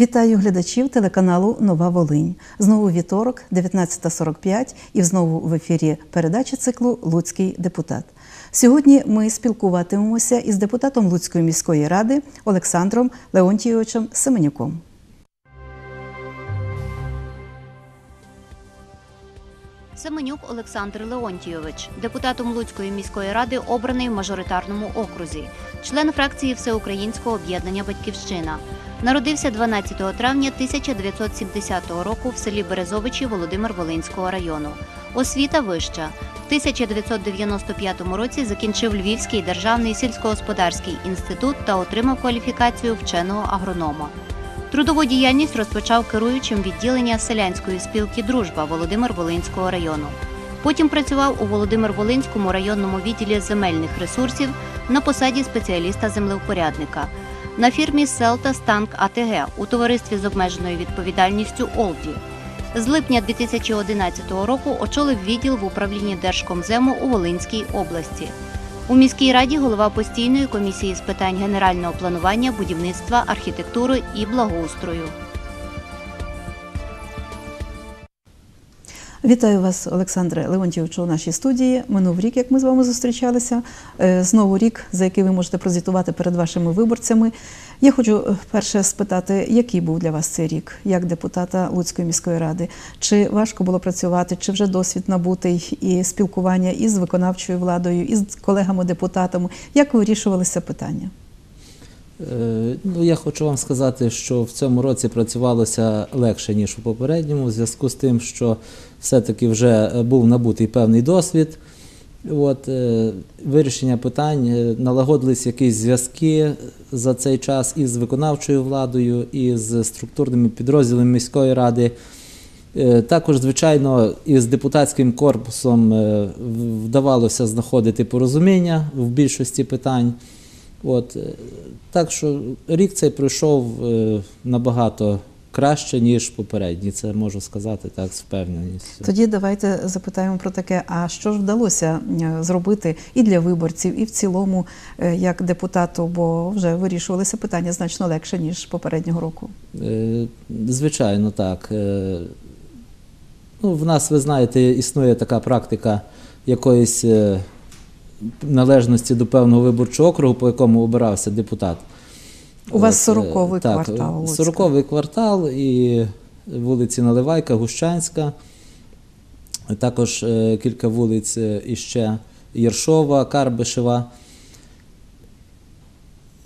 Вітаю глядачів телеканалу Нова Волинь. Знову вівторок, 19.45 і знову в ефірі передачі циклу Луцький депутат. Сьогодні ми спілкуватимемося із депутатом Луцької міської ради Олександром Леонтійовичем Семенюком. Семенюк Олександр Леонтійович, депутатом Луцької міської ради, обраний в мажоритарному окрузі, член фракції Всеукраїнського об'єднання Батьківщина. Народився 12 травня 1970 року в селі Березовичі Володимир Волинського району. Освіта вища. В 1995 році закінчив Львівський державний сільськогосподарський інститут та отримав кваліфікацію вченого агронома. Трудову діяльність розпочав керуючим відділення селянської спілки Дружба Володимир Волинського району. Потім працював у Володимир Волинському районному відділі земельних ресурсів на посаді спеціаліста землевпорядника. На фірмі Селта Станк АТГ у товаристві з обмеженою відповідальністю Олді. З липня 2011 року очолив відділ в управлінні Держкомзему у Волинській області. У міській раді голова постійної комісії з питань генерального планування, будівництва, архітектури і благоустрою. Вітаю вас, Олександре Леонтійовичу, у нашій студії. Минув рік, як ми з вами зустрічалися. Е, Знову рік, за який ви можете прозвітувати перед вашими виборцями. Я хочу е, перше спитати, який був для вас цей рік як депутата Луцької міської ради? Чи важко було працювати, чи вже досвід набутий і спілкування із виконавчою владою, і з колегами-депутатами? Як вирішувалися питання? Е, Ну, я хочу вам сказати, що в цьому році працювалося легше, ніж у попередньому, в зв'язку з тим, що все-таки вже був набутий певний досвід. От, е, вирішення питань, е, налагодились якісь зв'язки за цей час із виконавчою владою, і з структурними підрозділами міської ради. Е, Також, звичайно, із депутатським корпусом е, вдавалося знаходити порозуміння в більшості питань. От, е, так що рік цей пройшов е, набагато краще, ніж попередній. Це можу сказати так з впевненістю. Тоді давайте запитаємо про таке: а що ж вдалося е, зробити і для виборців, і в цілому як депутату, бо вже вирішувалися питання значно легше ніж попереднього року. Звичайно, так. Ну, в нас, ви знаєте, існує така практика якоїсь належності до певного виборчого округу, по якому обирався депутат. У вас От, е, 40-й так, квартал. 40-й квартал і вулиці Наливайка, Гущанська. Також е, кілька вулиць е, іще Єршова, Карбишева.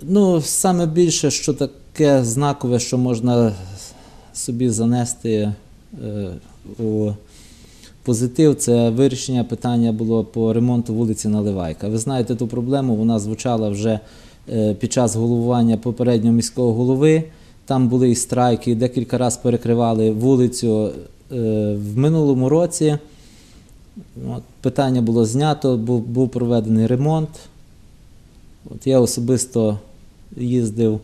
Ну, саме більше, що таке знакове, що можна собі занести е, у позитив, це вирішення питання було по ремонту вулиці Наливайка. Ви знаєте ту проблему, вона звучала вже е, під час головування попереднього міського голови. Там були і страйки, декілька разів перекривали вулицю е, в минулому році. Питання було знято, був, проведений ремонт. Я особисто їздив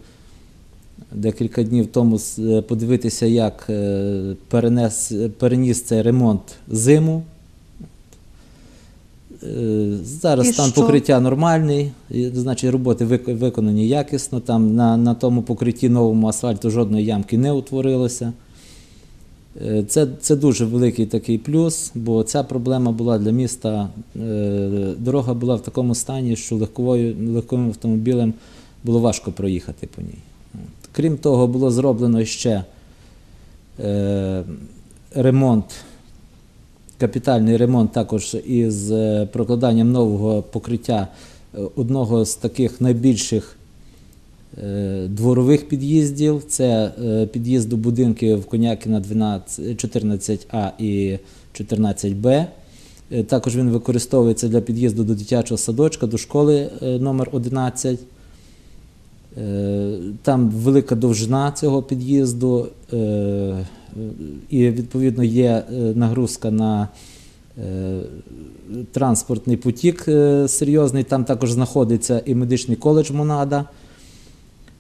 декілька днів тому е, подивитися, як е, перенес, переніс цей ремонт зиму. Е, Зараз І стан що? покриття нормальний, значить роботи виконані якісно. Там на, на тому покритті новому асфальту жодної ямки не утворилося. Це, це дуже великий такий плюс, бо ця проблема була для міста. Дорога була в такому стані, що легковою, легковим автомобілем було важко проїхати по ній. Крім того, було зроблено ще е, ремонт, капітальний ремонт також із е, прокладанням нового покриття е, одного з таких найбільших дворових під'їздів. Це під'їзд до будинків Конякіна 12, 14А і 14Б. Е, Також він використовується для під'їзду до дитячого садочка, до школи номер 11. Е, Там велика довжина цього під'їзду, е, і відповідно є е, нагрузка на транспортний потік серйозний. Там також знаходиться і медичний коледж Монада.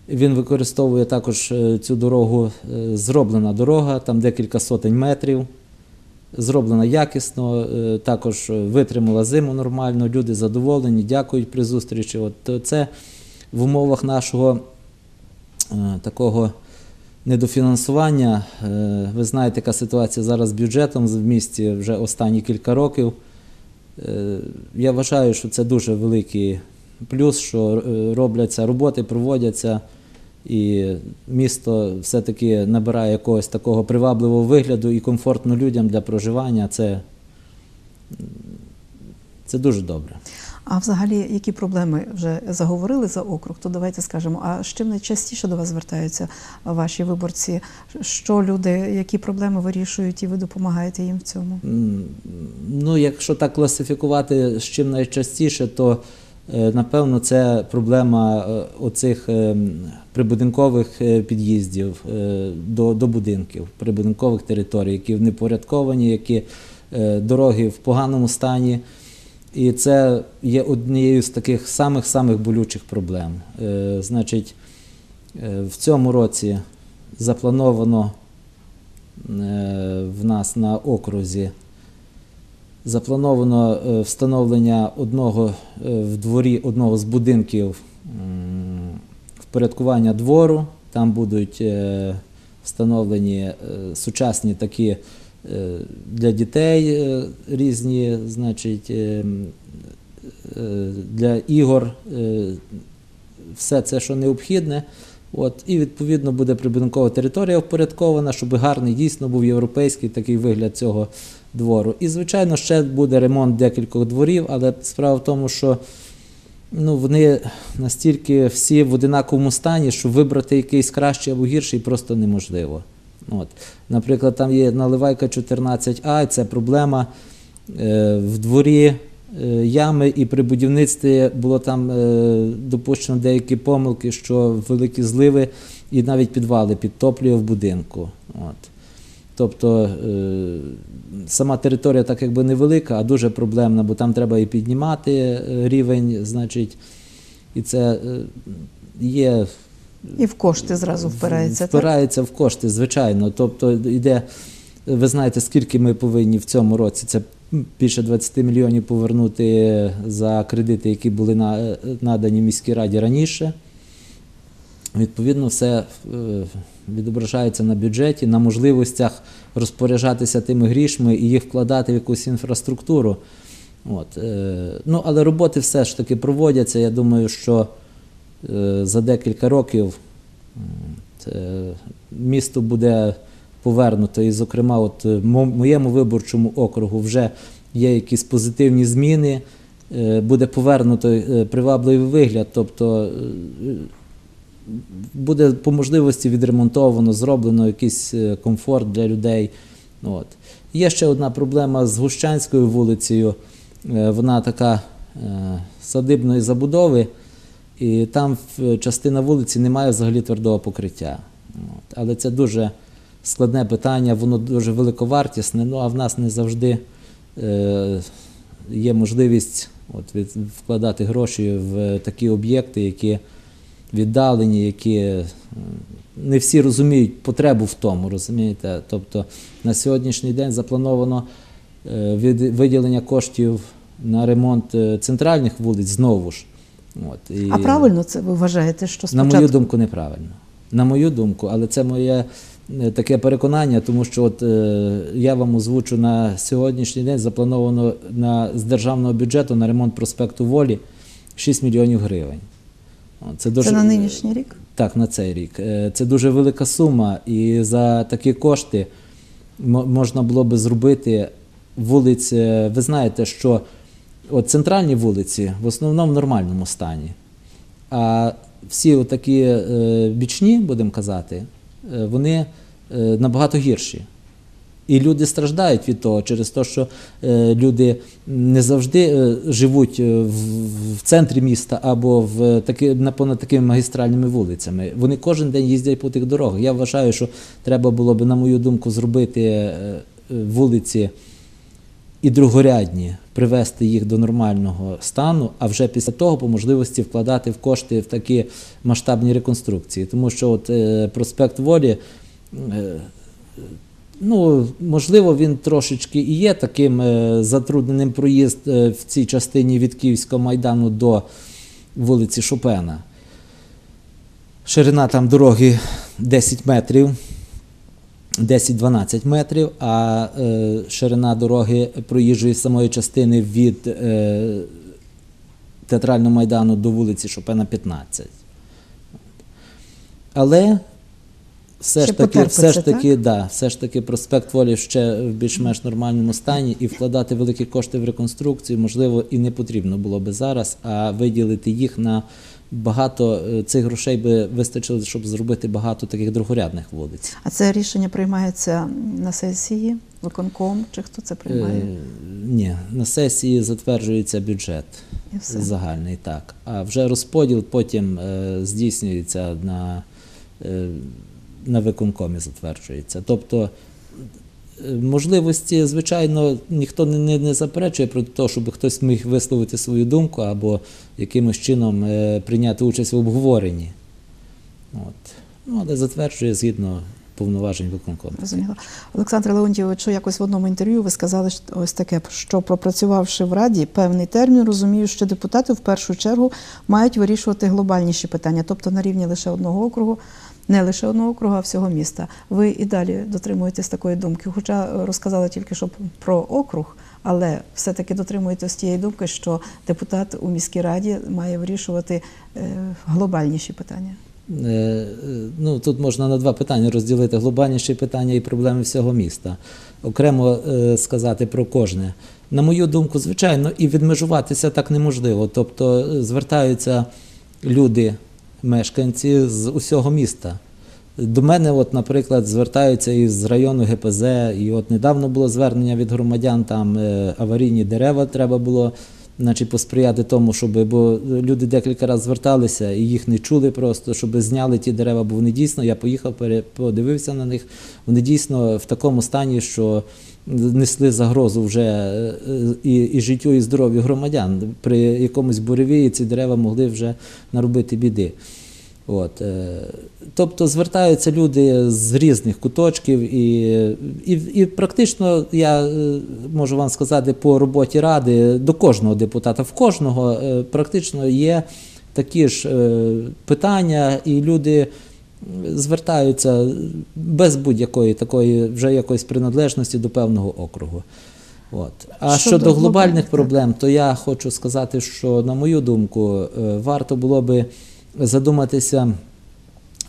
Він використовує також цю дорогу, зроблена дорога, там декілька сотень метрів. Зроблена якісно, також витримала зиму нормально, люди задоволені, дякують при зустрічі. От це в умовах нашого е, такого недофінансування. Е, Ви знаєте, яка ситуація зараз з бюджетом в місті вже останні кілька років. Е, Я вважаю, що це дуже великий плюс, що робляться роботи, проводяться, і місто все-таки набирає якогось такого привабливого вигляду і комфортно людям для проживання. Це, це дуже добре. А взагалі, які проблеми вже заговорили за округ, то давайте скажемо, а з чим найчастіше до вас звертаються ваші виборці? Що люди, які проблеми вирішують, і ви допомагаєте їм в цьому? Ну, якщо так класифікувати з чим найчастіше, то е, напевно це проблема е, оцих е, прибудинкових під'їздів до, до будинків, прибудинкових територій, які непорядковані, які е, дороги в поганому стані. І це є однією з таких самих-самих болючих проблем. Е, Значить, е, в цьому році заплановано е, в нас на окрузі заплановано встановлення одного в дворі одного з будинків впорядкування двору. Там будуть встановлені сучасні такі для дітей е, різні, значить, е, е, для ігор, е, все це, що необхідне. От, і відповідно буде прибудинкова територія впорядкована, щоб гарний дійсно був європейський такий вигляд цього двору. І, звичайно, ще буде ремонт декількох дворів, але справа в тому, що ну, вони настільки всі в одинаковому стані, що вибрати якийсь кращий або гірший просто неможливо. От. Наприклад, там є наливайка 14А, і це проблема е, в дворі е, ями, і при будівництві було там е, допущено деякі помилки, що великі зливи і навіть підвали підтоплює в будинку. От. Тобто е, сама територія так якби невелика, а дуже проблемна, бо там треба і піднімати е, рівень, значить, і це е, є І в кошти зразу впирається. так? в кошти, звичайно. Тобто йде, ви знаєте, скільки ми повинні в цьому році. Це більше 20 мільйонів повернути за кредити, які були на- надані міській раді раніше. Відповідно, все е, відображається на бюджеті, на можливостях розпоряджатися тими грішми і їх вкладати в якусь інфраструктуру. От, е, ну, але роботи все ж таки проводяться. Я думаю, що за декілька років місто буде повернуто. І, зокрема, от в моєму виборчому округу вже є якісь позитивні зміни. Е, Буде повернуто е, привабливий вигляд, тобто е, буде по можливості відремонтовано, зроблено якийсь е, комфорт для людей. От. Є ще одна проблема з Гущанською вулицею. Е, Вона така е, садибної забудови, і там в- частина вулиці не має взагалі твердого покриття. Але це дуже складне питання, воно дуже великовартісне, ну а в нас не завжди е, є можливість от, вкладати гроші в такі об'єкти, які віддалені, які е, не всі розуміють потребу в тому, розумієте? Тобто на сьогоднішній день заплановано е, виділення коштів на ремонт е, центральних вулиць знову ж. От, і А правильно це ви вважаєте, що на мою думку, неправильно. На мою думку, але це моє е, таке переконання, тому що от, е, я вам озвучу на сьогоднішній день заплановано на, з державного бюджету на ремонт проспекту Волі 6 мільйонів гривень. Це, дуже, це на нинішній рік? так, на цей рік. Е, Це дуже велика сума, і за такі кошти можна було би зробити вулиці. е, Ви знаєте, що от центральні вулиці в основному в нормальному стані. А всі такі е, бічні, будемо казати, е, вони е, набагато гірші. І люди страждають від того через те, що е, люди не завжди живуть в, центрі міста або в таки, на понад такими магістральними вулицями. Вони кожен день їздять по тих дорогах. Я вважаю, що треба було б, на мою думку, зробити вулиці і другорядні, привести їх до нормального стану, а вже після того по можливості вкладати в кошти в такі масштабні реконструкції. Тому що от е, проспект Волі. е, Ну, можливо, він трошечки і є таким е, затрудненим проїзд в цій частині від Київського майдану до вулиці Шопена. Ширина там дороги 10 метрів, 10-12 метрів, а е, ширина дороги проїжджої самої частини від е, театрального майдану до вулиці Шопена 15. Але все Ще ж таки, все ж таки, да, все ж таки проспект Волі ще в більш-менш нормальному стані, і вкладати великі кошти в реконструкцію, можливо, і не потрібно було би зараз, а виділити їх на багато е, цих грошей би вистачило, щоб зробити багато таких другорядних вулиць. А це рішення приймається на сесії, виконком, чи хто це приймає? Е, ні, на сесії затверджується бюджет І все. загальний, так. А вже розподіл потім е, здійснюється на, е, на виконкомі, затверджується. Тобто можливості, звичайно, ніхто не, не, не заперечує про те, щоб хтось міг висловити свою думку або якимось чином е, прийняти участь в обговоренні. От. Ну, але затверджує згідно повноважень виконкому. Розуміло. Олександр Леонтійович, якось в одному інтерв'ю ви сказали ось таке, що пропрацювавши в Раді певний термін, розумію, що депутати в першу чергу мають вирішувати глобальніші питання, тобто на рівні лише одного округу, не лише одного округу, а всього міста. Ви і далі дотримуєтесь такої думки, хоча розказали тільки що про округ. Але все-таки дотримуєтесь тієї думки, що депутат у міській раді має вирішувати е, глобальніші питання. Е, е, Ну, тут можна на два питання розділити: глобальніші питання і проблеми всього міста. Окремо е, сказати про кожне. На мою думку, звичайно, і відмежуватися так неможливо. Тобто звертаються люди, мешканці з усього міста. До мене, от, наприклад, звертаються із району ГПЗ, і от недавно було звернення від громадян, там аварійні дерева треба було значить, посприяти тому, щоб, бо люди декілька разів зверталися і їх не чули просто, щоб зняли ті дерева, бо вони дійсно, я поїхав, подивився на них, вони дійсно в такому стані, що несли загрозу вже е, і, і життю, і здоров'ю громадян. При якомусь буревії ці дерева могли вже наробити біди. От, е, тобто звертаються люди з різних куточків, і, і, і практично я е, можу вам сказати по роботі ради до кожного депутата, в кожного е, практично є такі ж питання, і люди звертаються без будь-якої такої вже якоїсь приналежності до певного округу. От. А Щодо щодо, глобальних проблем, то я хочу сказати, що, на мою думку, варто було би задуматися,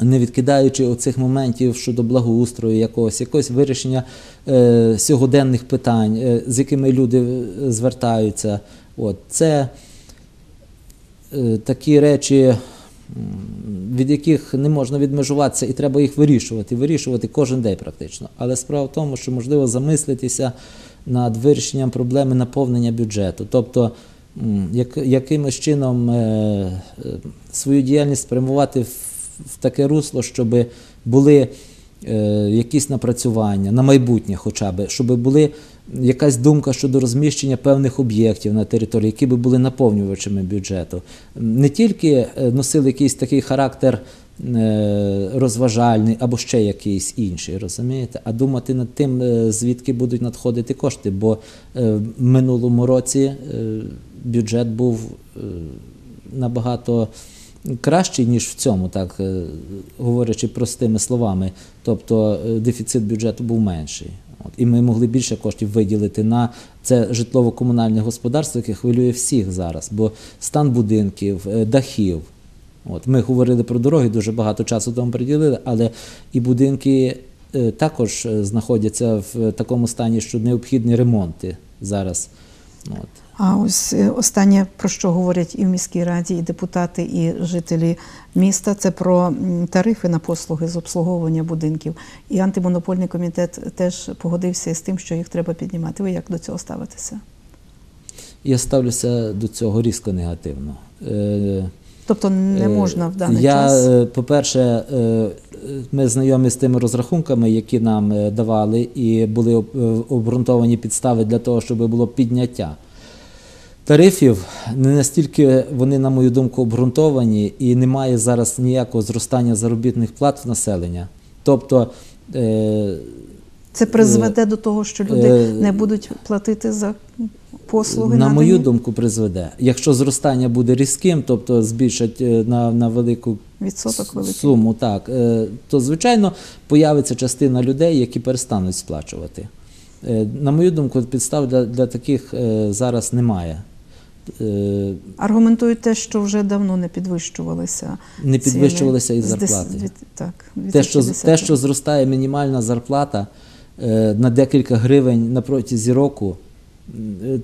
не відкидаючи оцих моментів щодо благоустрою якогось, якогось вирішення е, сьогоденних питань, е, з якими люди е, звертаються. От. Це е, такі речі, від яких не можна відмежуватися, і треба їх вирішувати. Вирішувати кожен день практично. Але справа в тому, що можливо замислитися над вирішенням проблеми наповнення бюджету. Тобто, якимось чином е, е, свою діяльність спрямувати в, таке русло, щоб були е, якісь напрацювання на майбутнє, хоча б, щоб були якась думка щодо розміщення певних об'єктів на території, які би були наповнювачами бюджету. Не тільки носили якийсь такий характер розважальний або ще якийсь інший, розумієте, а думати над тим, звідки будуть надходити кошти, бо в минулому році бюджет був е, набагато кращий, ніж в цьому, так е, говорячи простими словами. Тобто е, дефіцит бюджету був менший. От, і ми могли більше коштів виділити на це житлово-комунальне господарство, яке хвилює всіх зараз, бо стан будинків, дахів. От, ми говорили про дороги, дуже багато часу тому приділили, але і будинки також знаходяться в такому стані, що необхідні ремонти зараз. От. А ось е, останнє, про що говорять і в міській раді, і депутати, і жителі міста, це про тарифи на послуги з обслуговування будинків. І антимонопольний комітет теж погодився з тим, що їх треба піднімати. Ви як до цього ставитеся? Я ставлюся до цього різко негативно. Тобто не Е, можна в даний я, час. е, По-перше, е, ми знайомі з тими розрахунками, які нам давали, і були обґрунтовані підстави для того, щоб було підняття. Тарифів не настільки вони, на мою думку, обґрунтовані, і немає зараз ніякого зростання заробітних плат в населення. Тобто Це призведе до того, що люди е, не будуть платити за послуги. На мою думку, призведе. Якщо зростання буде різким, тобто збільшать е, на, на велику відсоток великий. суму, так, е, то звичайно появиться частина людей, які перестануть сплачувати. На мою думку, підстав для, для таких зараз немає. Аргументують те, що вже давно не підвищувалися. Не ціни підвищувалися і з дес- зарплати. Так, Те, що, те, що зростає мінімальна зарплата на декілька гривень на протязі року,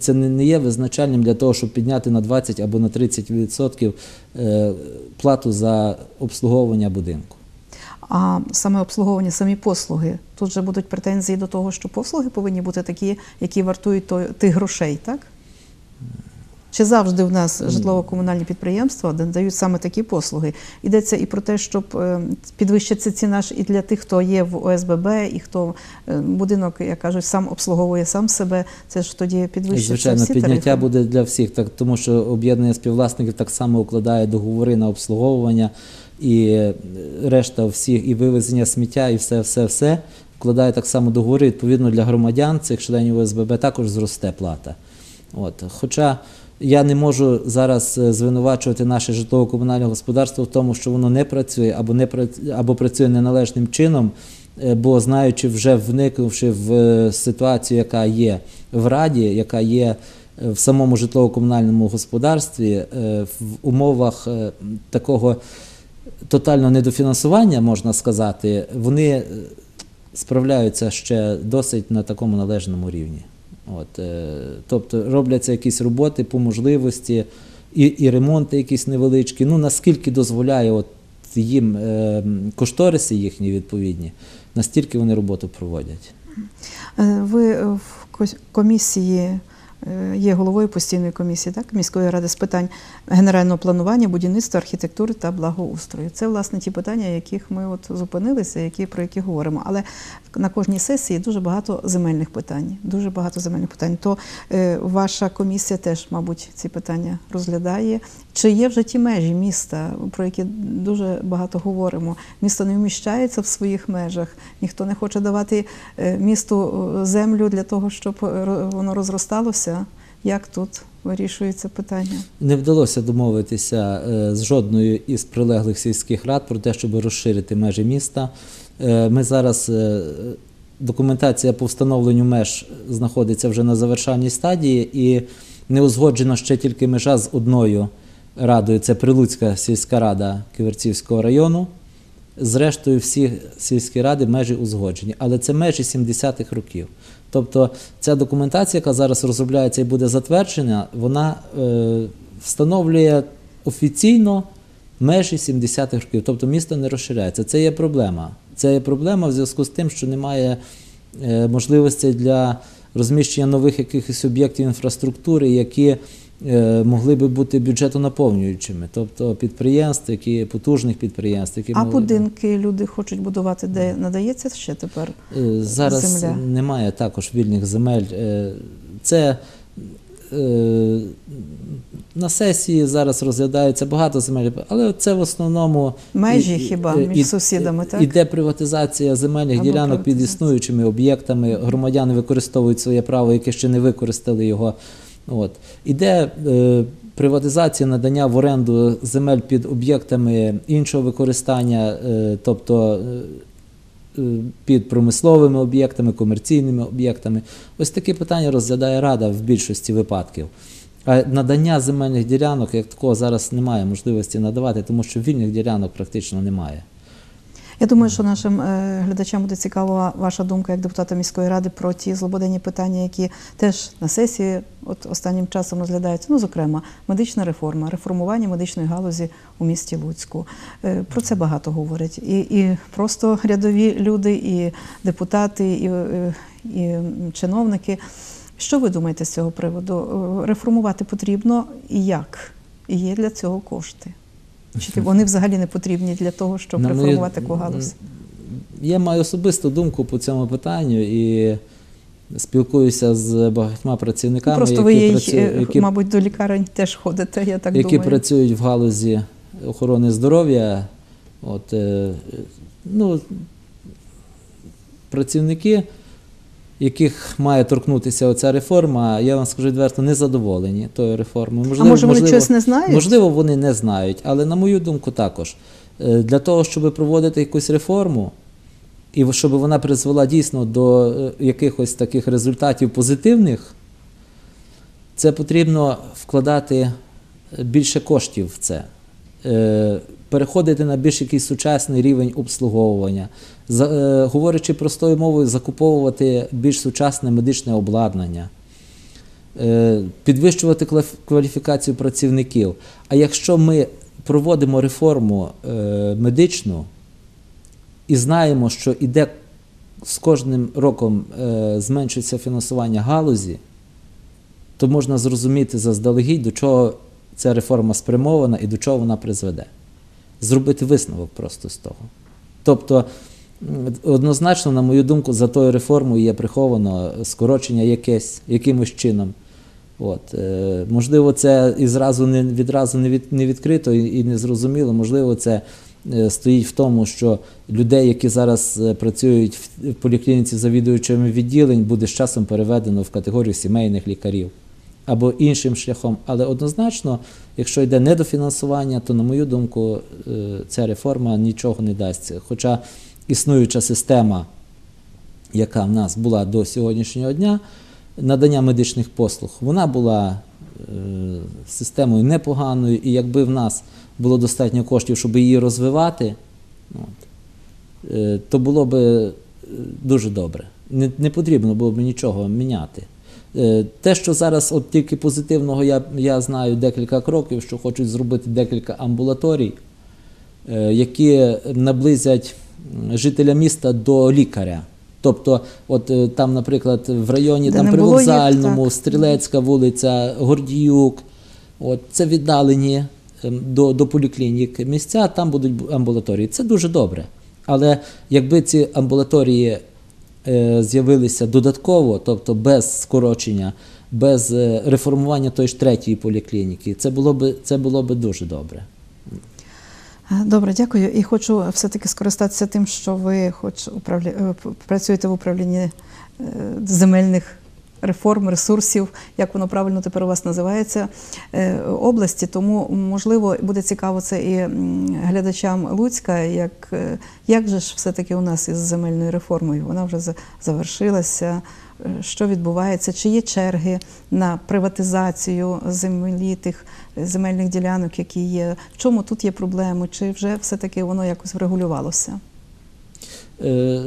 це не, не є визначальним для того, щоб підняти на 20 або на 30% е, плату за обслуговування будинку. А саме обслуговування, самі послуги. Тут же будуть претензії до того, що послуги повинні бути такі, які вартують тих грошей, так? Чи завжди в нас житлово-комунальні підприємства дають саме такі послуги? Йдеться і про те, щоб е, підвищиться ціна ж і для тих, хто є в ОСББ, і хто е, будинок, як кажуть, сам обслуговує сам себе. Це ж тоді підвищиться Звичайно, всі підняття тарифи. буде для всіх, так, тому що об'єднання співвласників так само укладає договори на обслуговування і е, решта всіх, і вивезення сміття, і все, все, все вкладає так само договори. Відповідно, для громадян, цих членів ОСББ також зросте плата. От. Хоча я не можу зараз е, звинувачувати наше житлово-комунальне господарство в тому, що воно не працює або не прац- або працює неналежним чином, е, бо знаючи вже вникнувши в е, ситуацію, яка є в раді, яка є в самому житлово-комунальному господарстві, в умовах такого тотального недофінансування, можна сказати, вони справляються ще досить на такому належному рівні. От, е, тобто робляться якісь роботи по можливості, і, і ремонти якісь невеличкі. Ну наскільки дозволяє от їм е, кошториси їхні відповідні, настільки вони роботу проводять. Е, Ви в комісії є головою постійної комісії, так, міської ради з питань генерального планування, будівництва, архітектури та благоустрою. Це власне ті питання, яких ми от зупинилися, які про які говоримо. Але на кожній сесії дуже багато земельних питань. Дуже багато земельних питань. То е, ваша комісія теж, мабуть, ці питання розглядає. Чи є вже ті межі міста, про які дуже багато говоримо? Місто не вміщається в своїх межах, ніхто не хоче давати е, місту е, землю для того, щоб е, воно розросталося. Як тут вирішується питання? Не вдалося домовитися е, з жодною із прилеглих сільських рад про те, щоб розширити межі міста. Е, Ми зараз е, документація по встановленню меж знаходиться вже на завершальній стадії, і не узгоджено ще тільки межа з одною радою. Це Прилуцька сільська рада Ківерцівського району. Зрештою, всі сільські ради межі узгоджені, але це межі 70-х років. Тобто ця документація, яка зараз розробляється і буде затверджена, вона е, встановлює офіційно межі 70-х років. Тобто місто не розширяється. Це є проблема. Це є проблема в зв'язку з тим, що немає е, можливостей для розміщення нових якихось об'єктів інфраструктури, які могли би бути бюджетонаповнюючими, тобто підприємств, які потужних підприємств, які А могли будинки люди хочуть будувати, де надається ще тепер? Е, Зараз земля. немає також вільних земель. Е, Це е, на сесії зараз розглядається багато земель, але це в основному Межі і- хіба між і- сусідами, так? Іде приватизація земельних Або ділянок під існуючими об'єктами. Громадяни використовують своє право, яке ще не використали його. От. Іде е, приватизація надання в оренду земель під об'єктами іншого використання, е, тобто е, під промисловими об'єктами, комерційними об'єктами. Ось такі питання розглядає Рада в більшості випадків. А надання земельних ділянок, як такого, зараз немає можливості надавати, тому що вільних ділянок практично немає. Я думаю, що нашим е, глядачам буде цікава ваша думка як депутата міської ради про ті злободенні питання, які теж на сесії от останнім часом розглядаються. Ну, зокрема, медична реформа, реформування медичної галузі у місті Луцьку. Е, Про це багато говорять. І, і просто рядові люди, і депутати, і, е, і чиновники. Що ви думаєте з цього приводу? Реформувати потрібно і як? І є для цього кошти? Чи вони взагалі не потрібні для того, щоб На реформувати таку галузь? Я маю особисту думку по цьому питанню і спілкуюся з багатьма працівниками, Просто які, є, працюють, е, які, мабуть, до лікарень теж ходите, я так які думаю. працюють в галузі охорони здоров'я. От, е, ну, працівники, яких має торкнутися оця реформа, я вам скажу відверто, не задоволені тою реформою. а може вони щось не знають? Можливо, вони не знають, але на мою думку також. Е, Для того, щоб проводити якусь реформу, і щоб вона призвела дійсно до е, якихось таких результатів позитивних, це потрібно вкладати більше коштів в це, Е, переходити на більш якийсь сучасний рівень обслуговування, За- е, говорячи простою мовою, закуповувати більш сучасне медичне обладнання, е, підвищувати кваліфікацію працівників. А якщо ми проводимо реформу е, медичну і знаємо, що іде з кожним роком е, зменшується фінансування галузі, то можна зрозуміти заздалегідь, до чого ця реформа спрямована і до чого вона призведе. Зробити висновок просто з того. Тобто, однозначно, на мою думку, за тою реформою є приховано скорочення якесь, якимось чином. От, е, можливо, це і зразу не відразу не, від, не відкрито і, і не зрозуміло. Можливо, це е, стоїть в тому, що людей, які зараз е, працюють в, в поліклініці завідуючими відділень, буде з часом переведено в категорію сімейних лікарів або іншим шляхом. Але однозначно, якщо йде недофінансування, то, на мою думку, е, ця реформа нічого не дасть. Хоча існуюча система, яка в нас була до сьогоднішнього дня, надання медичних послуг, вона була е, системою непоганою, і якби в нас було достатньо коштів, щоб її розвивати, е, то було б дуже добре. Не потрібно було б нічого міняти. Е, Те, що зараз от тільки позитивного я, я знаю декілька кроків, що хочуть зробити декілька амбулаторій, е, які наблизять жителя міста до лікаря. Тобто, от е, там, наприклад, в районі Де там не при було їх. Стрілецька вулиця, Гордіюк, от це віддалені ем, до, до поліклінік місця, там будуть амбулаторії. Це дуже добре. Але якби ці амбулаторії з'явилися додатково, тобто без скорочення, без е, реформування тої ж третьої поліклініки, це було би, це було би дуже добре. Е, Добре, дякую. І хочу все-таки скористатися тим, що ви хоч управля... е, працюєте в управлінні е, земельних реформ, ресурсів, як воно правильно тепер у вас називається, е, області. Тому, можливо, буде цікаво це і глядачам Луцька, як, е, як же ж все-таки у нас із земельною реформою? Вона вже завершилася. Е, Що відбувається? Чи є черги на приватизацію землі тих земельних ділянок, які є? В чому тут є проблеми? Чи вже все-таки воно якось врегулювалося? Е,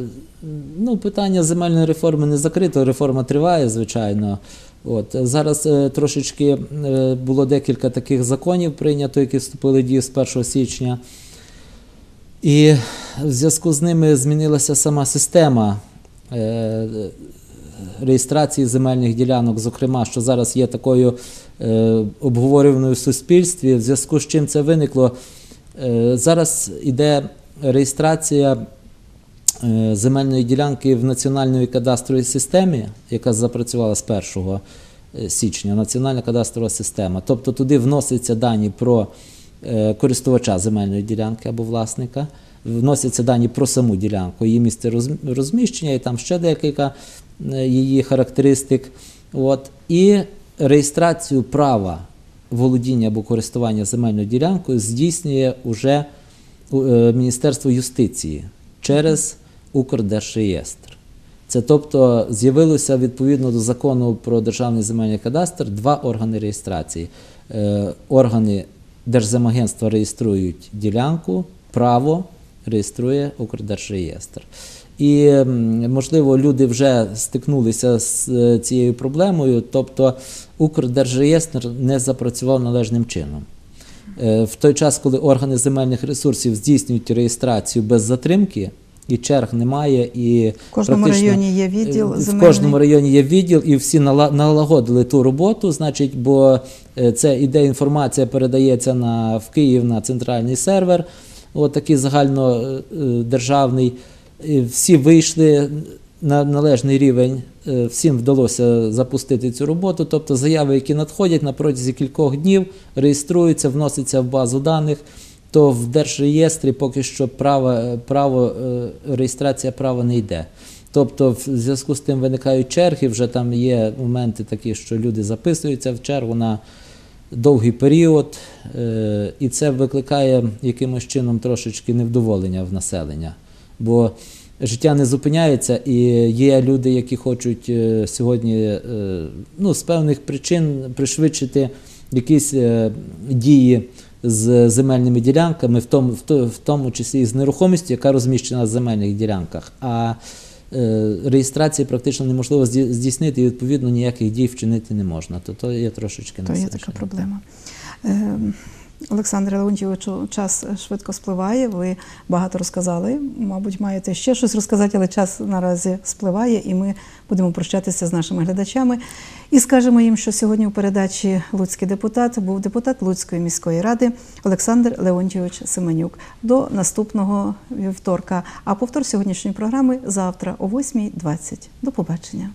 Ну, питання земельної реформи не закрито, реформа триває, звичайно. От. Зараз е, трошечки е, було декілька таких законів прийнято, які вступили в дію з 1 січня. І в зв'язку з ними змінилася сама система реєстрації земельних ділянок, зокрема, що зараз є такою обговорюваною в суспільстві, в зв'язку з чим це виникло. Зараз іде реєстрація земельної ділянки в національній кадастровій системі, яка запрацювала з 1 е, січня, національна кадастрова система. Тобто туди вносяться дані про е, користувача земельної ділянки або власника, вносяться дані про саму ділянку, її місце розміщення і там ще декілька е, її характеристик. От. І реєстрацію права володіння або користування земельною ділянкою здійснює уже е, Міністерство юстиції через Укрдержреєстр. Це тобто з'явилося відповідно до закону про державний земельний кадастр два органи реєстрації. Е, Органи Держземагентства реєструють ділянку, право реєструє Укрдержреєстр. І можливо люди вже стикнулися з е, цією проблемою, тобто Укрдержреєстр не запрацював належним чином. Е, В той час, коли органи земельних ресурсів здійснюють реєстрацію без затримки, і черг немає, і В кожному районі є відділ е, в кожному районі є відділ, і всі нала- налагодили ту роботу, значить, бо е, це іде інформація, передається на, в Київ на центральний сервер, от такий загальнодержавний. Всі вийшли на належний рівень, е, всім вдалося запустити цю роботу. Тобто заяви, які надходять на протязі кількох днів, реєструються, вносяться в базу даних. То в держреєстрі поки що право, право е, реєстрація права не йде. Тобто, в зв'язку з тим виникають черги, вже там є моменти такі, що люди записуються в чергу на довгий період, е, і це викликає якимось чином трошечки невдоволення в населення. Бо життя не зупиняється, і є люди, які хочуть е, сьогодні ну, з певних причин пришвидшити якісь дії з земельними ділянками, в тому, в в тому числі і з нерухомістю, яка розміщена на земельних ділянках. А е, реєстрації практично неможливо зді- здійснити, і відповідно ніяких дій вчинити не можна. То то є трошечки То є така проблема. Е, Олександре Леонтійовичу, час швидко спливає. Ви багато розказали. Мабуть, маєте ще щось розказати, але час наразі спливає, і ми будемо прощатися з нашими глядачами. І скажемо їм, що сьогодні у передачі Луцький депутат був депутат Луцької міської ради Олександр Леонтійович Семенюк. До наступного вівторка. А повтор сьогоднішньої програми завтра о 8.20. До побачення.